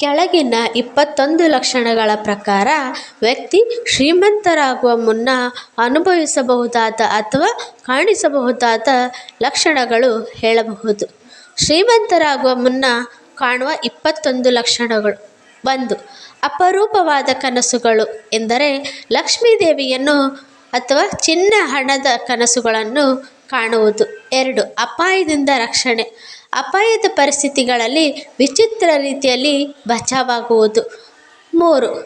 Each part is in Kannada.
ಕೆಳಗಿನ ಇಪ್ಪತ್ತೊಂದು ಲಕ್ಷಣಗಳ ಪ್ರಕಾರ ವ್ಯಕ್ತಿ ಶ್ರೀಮಂತರಾಗುವ ಮುನ್ನ ಅನುಭವಿಸಬಹುದಾದ ಅಥವಾ ಕಾಣಿಸಬಹುದಾದ ಲಕ್ಷಣಗಳು ಹೇಳಬಹುದು. ಶ್ರೀಮಂತರಾಗುವ ಮುನ್ನ ಕಾಣುವ ಇಪ್ಪತ್ತೊಂದು ಲಕ್ಷಣಗಳು. ಒಂದು, ಅಪರೂಪವಾದ ಕನಸುಗಳು ಎಂದರೆ ಲಕ್ಷ್ಮೀದೇವಿಯನ್ನು ಅಥವಾ ಚಿನ್ನ ಹಣದ ಕನಸುಗಳನ್ನು ಕಾಣುವುದು. ಎರಡು, ಅಪಾಯದಿಂದ ರಕ್ಷಣೆ. ಅಪಾಯದ ಪರಿಸ್ಥಿತಿಗಳಲ್ಲಿ ವಿಚಿತ್ರ ರೀತಿಯಲ್ಲಿ ಬಚಾವಾಗುವುದು. ಮೂರು,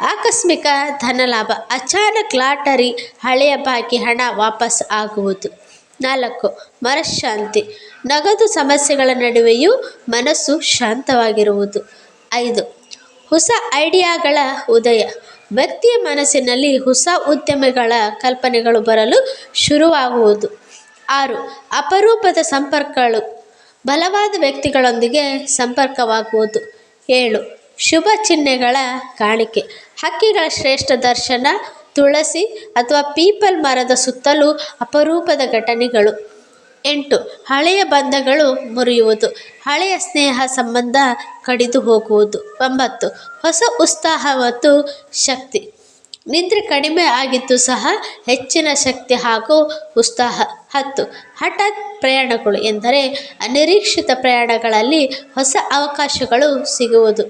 ಆಕಸ್ಮಿಕ ಧನಲಾಭ. ಅಚಾನಕ್ ಲಾಟರಿ ಹಳೆಯ ಬಾಕಿ ಹಣ ವಾಪಸ್ ಆಗುವುದು. ನಾಲ್ಕು, ಮನಃಶಾಂತಿ. ನಗದು ಸಮಸ್ಯೆಗಳ ನಡುವೆಯೂ ಮನಸ್ಸು ಶಾಂತವಾಗಿರುವುದು. ಐದು, ಹೊಸ ಐಡಿಯಾಗಳ ಉದಯ. ವ್ಯಕ್ತಿಯ ಮನಸ್ಸಿನಲ್ಲಿ ಹೊಸ ಉದ್ಯಮಗಳ ಕಲ್ಪನೆಗಳು ಬರಲು ಶುರುವಾಗುವುದು. ಆರು, ಅಪರೂಪದ ಸಂಪರ್ಕಗಳು. ಬಲವಾದ ವ್ಯಕ್ತಿಗಳೊಂದಿಗೆ ಸಂಪರ್ಕವಾಗುವುದು. ಏಳು. ಶುಭ ಚಿಹ್ನೆಗಳ ಕಾಣಿಕೆ. ಹಕ್ಕಿಗಳ ಶ್ರೇಷ್ಠ ದರ್ಶನ, ತುಳಸಿ ಅಥವಾ ಪೀಪಲ್ ಮರದ ಸುತ್ತಲೂ ಅಪರೂಪದ ಘಟನೆಗಳು. ಎಂಟು. ಹಳೆಯ ಬಂಧಗಳು ಮುರಿಯುವುದು. ಹಳೆಯ ಸ್ನೇಹ ಸಂಬಂಧ ಕಡಿದು ಹೋಗುವುದು. ಒಂಬತ್ತು. ಹೊಸ ಉತ್ಸಾಹ ಮತ್ತು ಶಕ್ತಿ. ನಿದ್ರೆ ಕಡಿಮೆ ಆಗಿದ್ದು ಸಹ ಹೆಚ್ಚಿನ ಶಕ್ತಿ ಹಾಗೂ ಉತ್ಸಾಹ. ಹತ್ತು, ಹಠಾತ್ ಪ್ರಯಾಣಗಳು ಎಂದರೆ ಅನಿರೀಕ್ಷಿತ ಪ್ರಯಾಣಗಳಲ್ಲಿ ಹೊಸ ಅವಕಾಶಗಳು ಸಿಗುವುದು.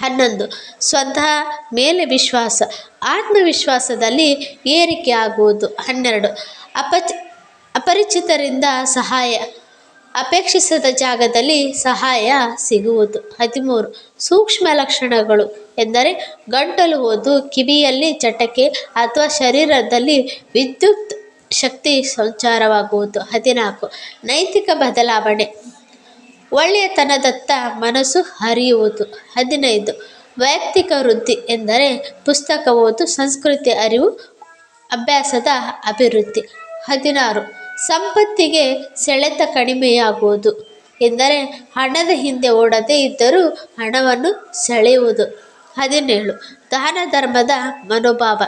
ಹನ್ನೊಂದು, ಸ್ವತಃ ಮೇಲೆ ವಿಶ್ವಾಸ, ಆತ್ಮವಿಶ್ವಾಸದಲ್ಲಿ ಏರಿಕೆ ಆಗುವುದು ಹನ್ನೆರಡು, ಅಪಚ, ಅಪರಿಚಿತರಿಂದ ಸಹಾಯ. ಅಪೇಕ್ಷಿಸದ ಜಾಗದಲ್ಲಿ ಸಹಾಯ ಸಿಗುವುದು. ಹದಿಮೂರು. ಸೂಕ್ಷ್ಮ ಲಕ್ಷಣಗಳು ಎಂದರೆ ಗಂಟಲು ಓದು, ಕಿವಿಯಲ್ಲಿ ಚಟಕೆ ಅಥವಾ ಶರೀರದಲ್ಲಿ ವಿದ್ಯುತ್ ಶಕ್ತಿ ಸಂಚಾರವಾಗುವುದು. ಹದಿನಾಲ್ಕು. ನೈತಿಕ ಬದಲಾವಣೆ. ಒಳ್ಳೆಯತನದತ್ತ ಮನಸ್ಸು ಹರಿಯುವುದು. ಹದಿನೈದು. ವೈಯಕ್ತಿಕ ವೃದ್ಧಿ ಎಂದರೆ ಪುಸ್ತಕ ಓದು, ಸಂಸ್ಕೃತಿ ಅರಿವು, ಅಭ್ಯಾಸದ ಅಭಿವೃದ್ಧಿ. ಹದಿನಾರು. ಸಂಪತ್ತಿಗೆ ಸೆಳೆತ ಕಡಿಮೆಯಾಗುವುದು. ಎಂದರೆ ಹಣದ ಹಿಂದೆ ಓಡದೇ ಇದ್ದರೂ ಹಣವನ್ನು ಸೆಳೆಯುವುದು. ಹದಿನೇಳು. ದಾನ ಧರ್ಮದ ಮನೋಭಾವ.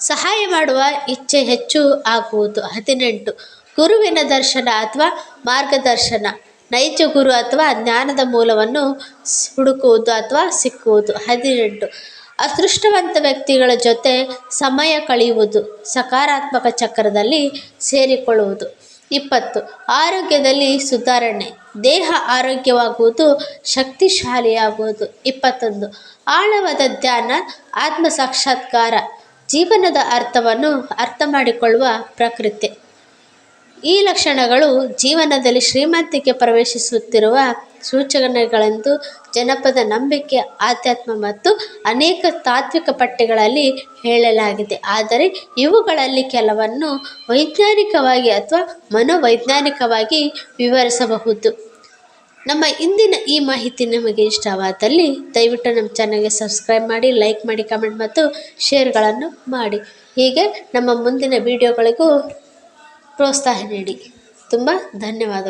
ಸಹಾಯ ಮಾಡುವ ಇಚ್ಛೆ ಹೆಚ್ಚು ಆಗುವುದು. ಹದಿನೆಂಟು. ಗುರುವಿನ ದರ್ಶನ ಅಥವಾ ಮಾರ್ಗದರ್ಶನ. ನೈಜ ಗುರು ಅಥವಾ ಜ್ಞಾನದ ಮೂಲವನ್ನು ಹುಡುಕುವುದು ಅಥವಾ ಸಿಕ್ಕುವುದು. ಹದಿನೆಂಟು. ಅದೃಷ್ಟವಂತ ವ್ಯಕ್ತಿಗಳ ಜೊತೆ ಸಮಯ ಕಳೆಯುವುದು, ಸಕಾರಾತ್ಮಕ ಚಕ್ರದಲ್ಲಿ ಸೇರಿಕೊಳ್ಳುವುದು. ಇಪ್ಪತ್ತು, ಆರೋಗ್ಯದಲ್ಲಿ ಸುಧಾರಣೆ. ದೇಹ ಆರೋಗ್ಯವಾಗುವುದು, ಶಕ್ತಿಶಾಲಿಯಾಗುವುದು. ಇಪ್ಪತ್ತೊಂದು, ಆಳವಾದ ಧ್ಯಾನ ಆತ್ಮ ಸಾಕ್ಷಾತ್ಕಾರ ಜೀವನದ ಅರ್ಥವನ್ನು ಅರ್ಥ ಮಾಡಿಕೊಳ್ಳುವ ಪ್ರಕೃತಿ. ಈ ಲಕ್ಷಣಗಳು ಜೀವನದಲ್ಲಿ ಶ್ರೀಮಂತಿಕೆ ಪ್ರವೇಶಿಸುತ್ತಿರುವ ಸೂಚನೆಗಳೆಂದು ಜನಪದ ನಂಬಿಕೆ, ಆಧ್ಯಾತ್ಮ ಮತ್ತು ಅನೇಕ ತಾತ್ವಿಕ ಪಠ್ಯಗಳಲ್ಲಿ ಹೇಳಲಾಗಿದೆ. ಆದರೆ ಇವುಗಳಲ್ಲಿ ಕೆಲವನ್ನು ವೈಜ್ಞಾನಿಕವಾಗಿ ಅಥವಾ ಮನೋವೈಜ್ಞಾನಿಕವಾಗಿ ವಿವರಿಸಬಹುದು. ನಮ್ಮ ಇಂದಿನ ಈ ಮಾಹಿತಿ ನಿಮಗೆ ಇಷ್ಟವಾದಲ್ಲಿ ದಯವಿಟ್ಟು ನಮ್ಮ ಚಾನಲ್ಗೆ ಸಬ್ಸ್ಕ್ರೈಬ್ ಮಾಡಿ, ಲೈಕ್ ಮಾಡಿ, ಕಮೆಂಟ್ ಮತ್ತು ಶೇರ್ಗಳನ್ನು ಮಾಡಿ. ಹೀಗೆ ನಮ್ಮ ಮುಂದಿನ ವಿಡಿಯೋಗಳಿಗೂ ಪ್ರೋತ್ಸಾಹ ನೀಡಿ. ತುಂಬ ಧನ್ಯವಾದಗಳು.